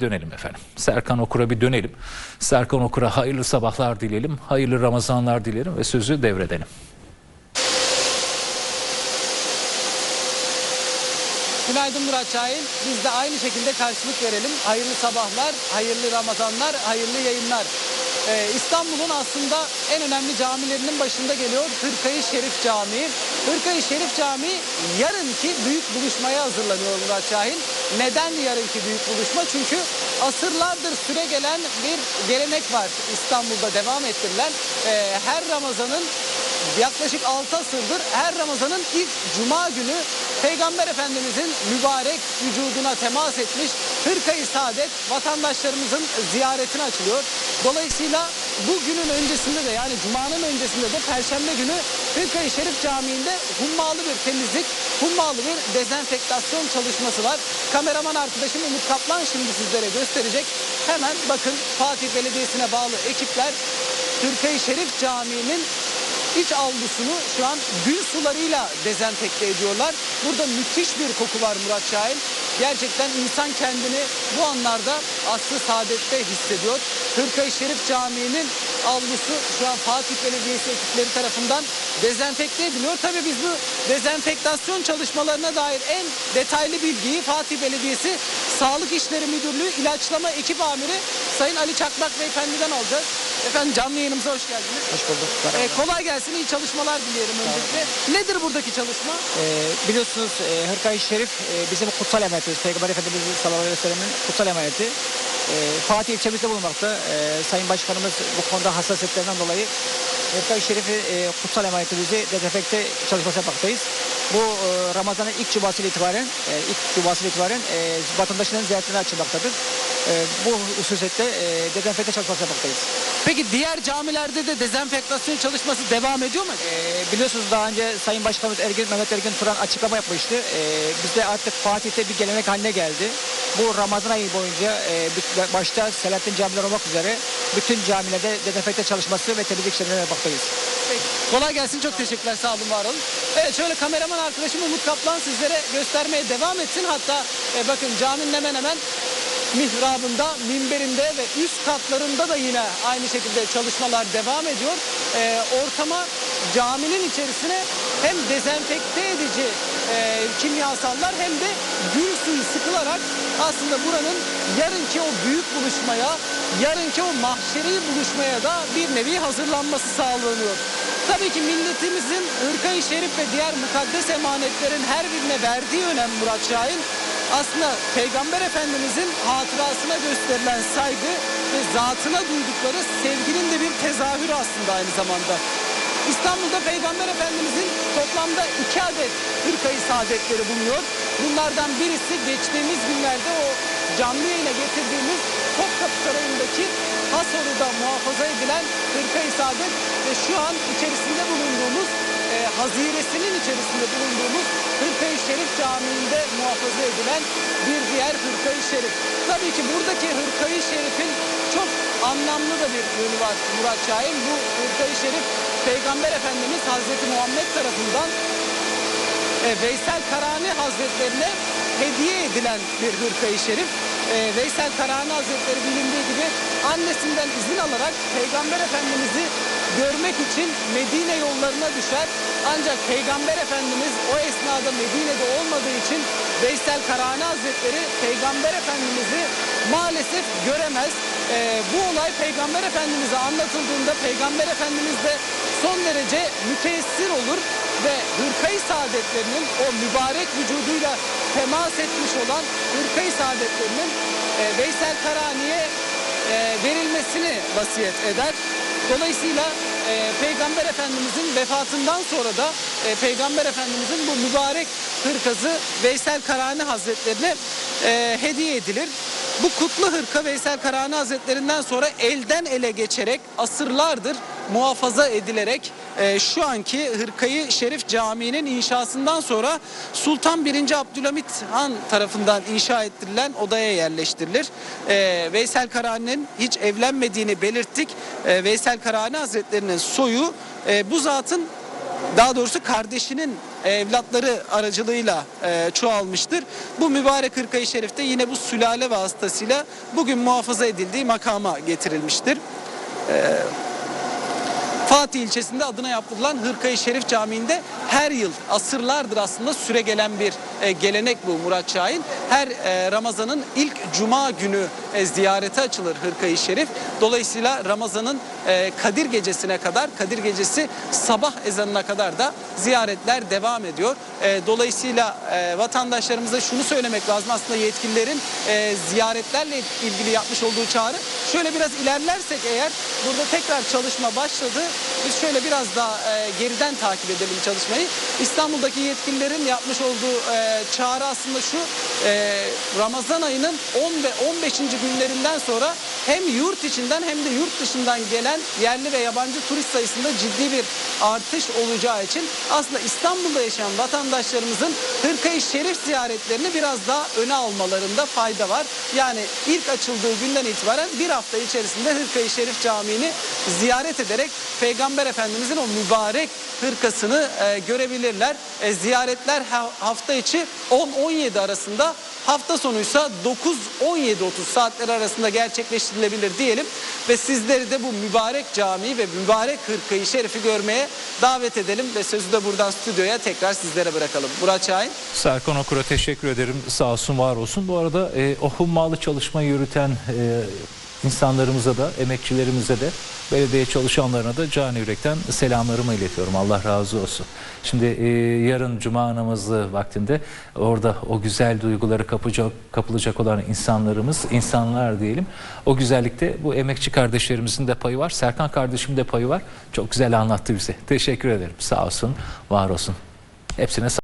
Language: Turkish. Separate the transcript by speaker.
Speaker 1: Dönelim efendim. Serkan Okur'a bir dönelim. Serkan Okur'a hayırlı sabahlar dileyelim, hayırlı Ramazanlar dileyelim ve sözü devredelim.
Speaker 2: Günaydın Murat Şahin. Biz de aynı şekilde karşılık verelim. Hayırlı sabahlar, hayırlı Ramazanlar, hayırlı yayınlar. Ee, İstanbul'un aslında en önemli camilerinin başında geliyor Hırkayı Şerif Camii. Hırkayı Şerif Camii yarınki büyük buluşmaya hazırlanıyor Murat Şahin. Neden yarınki büyük buluşma? Çünkü asırlardır süre gelen bir gelenek var İstanbul'da devam ettirilen. Ee, her Ramazan'ın yaklaşık 6 asırdır her Ramazan'ın ilk cuma günü Peygamber Efendimizin mübarek vücuduna temas etmiş hırkayı saadet vatandaşlarımızın ziyaretine açılıyor. Dolayısıyla bu günün öncesinde de yani cumanın öncesinde de perşembe günü Hırkayı Şerif Camii'nde hummalı bir temizlik, hummalı bir dezenfektasyon çalışması var. Kameraman arkadaşım Umut Kaplan şimdi sizlere gösterecek. Hemen bakın Fatih Belediyesi'ne bağlı ekipler Hırkayı Şerif Camii'nin iç avlusunu şu an gül sularıyla dezenfekte ediyorlar. Burada müthiş bir koku var Murat Şahin. Gerçekten insan kendini bu anlarda aslı saadette hissediyor. Hırkayı Şerif Camii'nin avlusu şu an Fatih Belediyesi ekipleri tarafından dezenfekte ediliyor. Tabii biz bu dezenfektasyon çalışmalarına dair en detaylı bilgiyi Fatih Belediyesi Sağlık İşleri Müdürlüğü İlaçlama Ekip Amiri Sayın Ali Çakmak Beyefendi'den alacağız. Efendim canlı yayınımıza hoş geldiniz.
Speaker 3: Hoş bulduk.
Speaker 2: Ee, kolay gelsin, iyi çalışmalar dileyelim öncelikle. Nedir buradaki çalışma?
Speaker 3: Ee, biliyorsunuz e, Hırkayı Şerif e, bizim kutsal emanetimiz. Peygamber Efendimiz sallallahu aleyhi ve sellem'in kutsal emaneti. E, Fatih ilçemizde bulunmakta. E, Sayın Başkanımız bu konuda hassasiyetlerinden dolayı Hırkayı Şerif'i e, kutsal emanetimizi dezenfekte çalışması yapmaktayız. Bu e, Ramazan'ın ilk cumasıyla itibaren, e, ilk cumasıyla itibaren e, vatandaşların ziyaretine açılmaktadır. E, bu hususette e, dezenfekte çalışması yapmaktayız.
Speaker 2: Peki diğer camilerde de dezenfektasyon çalışması devam ediyor mu?
Speaker 3: Ee, biliyorsunuz daha önce Sayın Başkanımız Ergin, Mehmet Ergin Turan açıklama yapmıştı. Bizde artık Fatih'te bir gelenek haline geldi. Bu Ramazan ayı boyunca e, başta Selahattin camiler olmak üzere bütün camilerde dezenfekte çalışması ve temizlik işlemleri yapmaktayız.
Speaker 2: Peki. Kolay gelsin, çok teşekkürler, sağ olun, var olun. Evet, şöyle kameraman arkadaşım Umut Kaplan sizlere göstermeye devam etsin. Hatta e, bakın caminin hemen hemen mihrabında, minberinde ve üst katlarında da yine aynı şekilde çalışmalar devam ediyor. E, ortama caminin içerisine hem dezenfekte edici e, kimyasallar hem de gül suyu sıkılarak aslında buranın yarınki o büyük buluşmaya, yarınki o mahşeri buluşmaya da bir nevi hazırlanması sağlanıyor. Tabii ki milletimizin hırkayı şerif ve diğer mukaddes emanetlerin her birine verdiği önem Murat Şahin aslında Peygamber Efendimizin hatırasına gösterilen saygı ve zatına duydukları sevginin de bir tezahürü aslında aynı zamanda. İstanbul'da Peygamber Efendimizin toplamda iki adet hırkayı saadetleri bulunuyor. Bunlardan birisi geçtiğimiz günlerde o canlı yayına getirdiğimiz Topkapı Sarayı'ndaki Hasoru'da muhafaza edilen hırkayı saadet ve şu an içerisinde bulunduğumuz e, haziresinin içerisinde bulunduğumuz Hırkayı Şerif Camii'nde muhafaza edilen bir diğer Hırkayı Şerif. Tabii ki buradaki Hırkayı Şerif'in çok anlamlı da bir yönü var Murat Şahin. Bu Hırkayı Şerif Peygamber Efendimiz Hazreti Muhammed tarafından e, Veysel Karani Hazretlerine hediye edilen bir hırkayı şerif. E, Veysel Karani Hazretleri bilindiği gibi annesinden izin alarak Peygamber Efendimiz'i görmek için Medine yollarına düşer. Ancak Peygamber Efendimiz o esnada Medine'de olmadığı için Veysel Karani Hazretleri Peygamber Efendimiz'i maalesef göremez. E, bu olay Peygamber Efendimiz'e anlatıldığında Peygamber Efendimiz de son derece müteessir olur ve hırkayı saadetlerinin o mübarek vücuduyla temas etmiş olan hırkayı saadetlerinin e, Veysel Karani'ye e, verilmesini vasiyet eder. Dolayısıyla e, Peygamber Efendimizin vefatından sonra da e, Peygamber Efendimizin bu mübarek hırkası Veysel Karani Hazretlerine e, hediye edilir. Bu kutlu hırka Veysel Karani Hazretlerinden sonra elden ele geçerek asırlardır muhafaza edilerek e, şu anki Hırkayı Şerif Camii'nin inşasından sonra Sultan 1. Abdülhamit Han tarafından inşa ettirilen odaya yerleştirilir. E, Veysel Karani'nin hiç evlenmediğini belirttik. E, Veysel Karani Hazretlerinin soyu e, bu zatın daha doğrusu kardeşinin evlatları aracılığıyla e, çoğalmıştır. Bu mübarek hırkayı şerifte yine bu sülale vasıtasıyla bugün muhafaza edildiği makama getirilmiştir. Fatih ilçesinde adına yaptırılan Hırkayı Şerif Camii'nde her yıl asırlardır aslında süre gelen bir e, gelenek bu Murat Şahin. Her e, Ramazan'ın ilk cuma günü e, ziyarete açılır Hırkayı Şerif. Dolayısıyla Ramazan'ın Kadir Gecesi'ne kadar, Kadir Gecesi sabah ezanına kadar da ziyaretler devam ediyor. Dolayısıyla e, vatandaşlarımıza şunu söylemek lazım aslında yetkililerin ziyaretlerle ilgili yapmış olduğu çağrı. Şöyle biraz ilerlersek eğer burada tekrar çalışma başladı. Biz şöyle biraz daha e, geriden takip edelim çalışmayı. İstanbul'daki yetkililerin yapmış olduğu e, çağrı aslında şu. e, Ramazan ayının 10 ve 15. günlerinden sonra hem yurt içinden hem de yurt dışından gelen yerli ve yabancı turist sayısında ciddi bir artış olacağı için aslında İstanbul'da yaşayan vatandaşlarımızın Hırkayı Şerif ziyaretlerini biraz daha öne almalarında fayda var. Yani ilk açıldığı günden itibaren bir hafta içerisinde Hırkayı Şerif Camii'ni ziyaret ederek Peygamber Efendimizin o mübarek hırkasını e, görebilirler. E, ziyaretler ha- hafta içi 10-17 arasında hafta sonuysa 9-17-30 saatler arasında gerçekleştirilebilir diyelim. Ve sizleri de bu mübarek camiyi ve mübarek hırkayı şerifi görmeye davet edelim. Ve sözü de buradan stüdyoya tekrar sizlere bırakalım. Murat Şahin.
Speaker 1: Serkan Okur'a teşekkür ederim. Sağ olsun, var olsun. Bu arada e, o çalışmayı yürüten e, insanlarımıza da, emekçilerimize de, belediye çalışanlarına da cani yürekten selamlarımı iletiyorum. Allah razı olsun. Şimdi e, yarın cuma namazı vaktinde orada o güzel duyguları kapacak, kapılacak olan insanlarımız, insanlar diyelim. O güzellikte bu emekçi kardeşlerimizin de payı var. Serkan kardeşim de payı var. Çok güzel anlattı bize. Teşekkür ederim. Sağ olsun, var olsun. Hepsine sağ